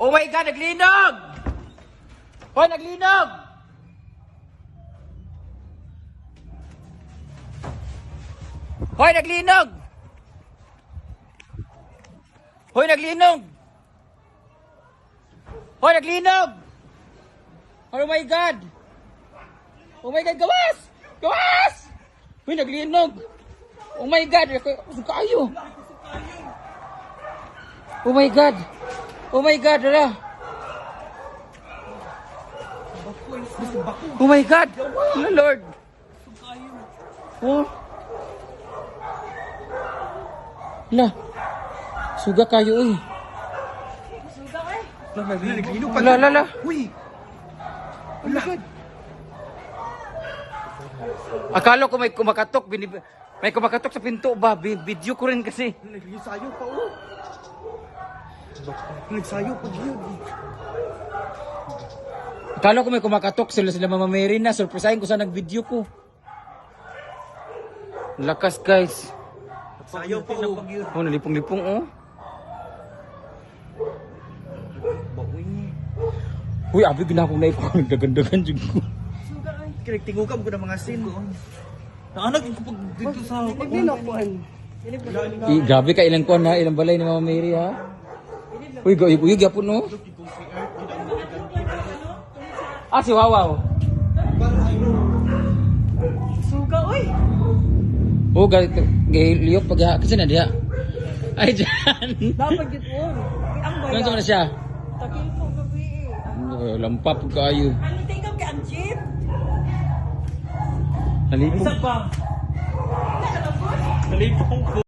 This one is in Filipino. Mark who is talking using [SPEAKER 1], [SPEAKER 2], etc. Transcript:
[SPEAKER 1] Oh my God, naglinog! Hoy, naglinog! Hoy, naglinog! Hoy, naglinog! Hoy, naglinog! Oh my God! Oh my God, gawas! Gawas! Hoy, naglinog! Oh my God, kayo! Oh my God! Oh my God, ala! Oh my God! Oh Lord! Oh! La! Suga kayo eh!
[SPEAKER 2] Naglinog
[SPEAKER 1] Ala, ala, ala!
[SPEAKER 2] Uy!
[SPEAKER 1] Akala ko may kumakatok, binib... may kumakatok sa pinto ba? Video ko rin kasi.
[SPEAKER 2] Nagsayo pa oh. Nagsayo pa yun.
[SPEAKER 1] Akala ko may kumakatok sila sila Mama Mary na. Surprisahin ko sa nag-video ko. Lakas guys.
[SPEAKER 2] Nagsayo pa oh.
[SPEAKER 1] Nalipong-lipong oh. Uy, abi ginakong na ipon. Nagdagandagan dyan ko.
[SPEAKER 2] Kinagtingugam ko ng mga sin. Naanak ko pag dito sa...
[SPEAKER 1] I, grabe ka ilang kuan na, ilang balay ni Mama Mary ha. Uy, uy, uy, gyapon no. Ah, si Wawaw.
[SPEAKER 3] Suga, oy!
[SPEAKER 1] Oh, ganito. Gayliok pag ha. Kasi na diha. Ay, dyan.
[SPEAKER 3] Dapat oh. Ang
[SPEAKER 1] Ganito
[SPEAKER 3] bayan.
[SPEAKER 1] na siya.
[SPEAKER 3] Takil ko gabi eh.
[SPEAKER 1] Oh, Lampap kayo.
[SPEAKER 3] Ano tingam kay ang jeep?
[SPEAKER 1] Nalipong.
[SPEAKER 2] pa. Nalipong ko.